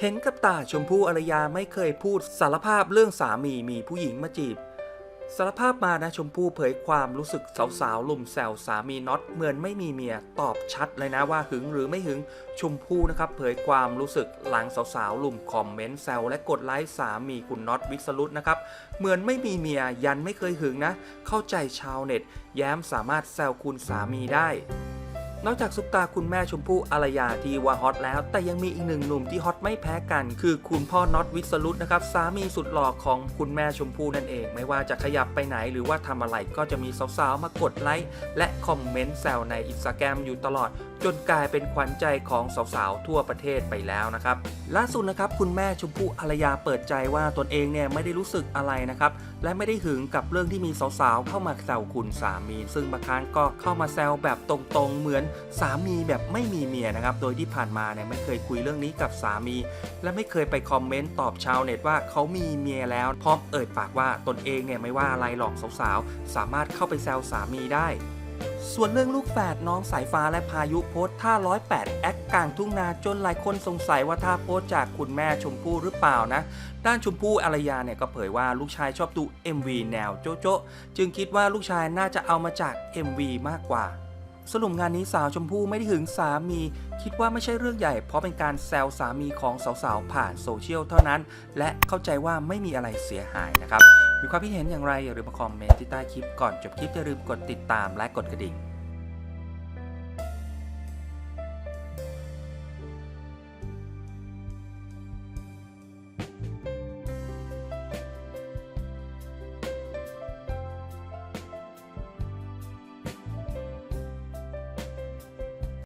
เห็นกับตาชมพู่อารยาไม่เคยพูดสารภาพเรื่องสามีมีผู้หญิงมาจีบ สารภาพมานะชมพู่เผยความรู้สึกสาวๆลุมแซวสามีน็อตเหมือนไม่มีเมียตอบชัดเลยนะว่าหึงหรือไม่หึงชมพู่นะครับเผยความรู้สึกหลังสาวๆลุมคอมเมนต์แซวและกดไลค์สามีคุณน็อตวิสรุตนะครับเหมือนไม่มีเมียยันไม่เคยหึงนะ เข้าใจชาวเน็ต แย้มสามารถแซวคุณสามีได้ นอกจากซุปตาคุณแม่ชมพู่อารยาที่ว่าฮอตแล้ว แต่ยังมีอีกหนึ่งหนุ่มที่ฮอตไม่แพ้กัน คือคุณพ่อน็อตวิสรุตนะครับสามีสุดหล่อของคุณแม่ชมพู่นั่นเอง ไม่ว่าจะขยับไปไหนหรือว่าทำอะไรก็จะมีสาวๆมากดไลค์และคอมเมนต์แซวในอินสตาแกรมอยู่ตลอด จนกลายเป็นขวัญใจของสาวๆทั่วประเทศไปแล้วนะครับล่าสุดนะครับคุณแม่ชมพู่อารยาเปิดใจว่าตนเองเนี่ยไม่ได้รู้สึกอะไรนะครับและไม่ได้หึงกับเรื่องที่มีสาวๆเข้ามาแซวคุณสามี ซึ่งบางครั้งก็เข้ามาแซวแบบตรงๆเหมือนสามีแบบไม่มีเมียนะครับ โดยที่ผ่านมาเนี่ยไม่เคยคุยเรื่องนี้กับสามี และไม่เคยไปคอมเมนต์ตอบชาวเน็ตว่าเขามีเมียแล้วพร้อมเอ่ยปากว่าตนเองเนี่ยไม่ว่าอะไรหรอกสาวๆ สามารถเข้าไปแซวสามีได้ส่วนเรื่องลูกแฝดน้องสายฟ้าและพายุโพสท่า108 แอคกลางทุ่งนาจนหลายคนสงสัยว่าท่าโพสจากคุณแม่ชมพู่หรือเปล่านะ ด้านชมพู่อารยาเนี่ยก็เผยว่าลูกชายชอบดู MV แนวโจ๊ะจึงคิดว่าลูกชายน่าจะเอามาจาก MV มากกว่า สรุปงานนี้สาวชมพู่ไม่ได้หึงสามี คิดว่าไม่ใช่เรื่องใหญ่ เพราะเป็นการแซวสามีของสาวๆผ่านโซเชียลเท่านั้น และเข้าใจว่าไม่มีอะไรเสียหายนะครับมีความคิดเห็นอย่างไรอย่าลืมมาคอมเมนต์ที่ใต้คลิปก่อนจบคลิปอย่าลืมกดติดตามและกดกระดิ่ง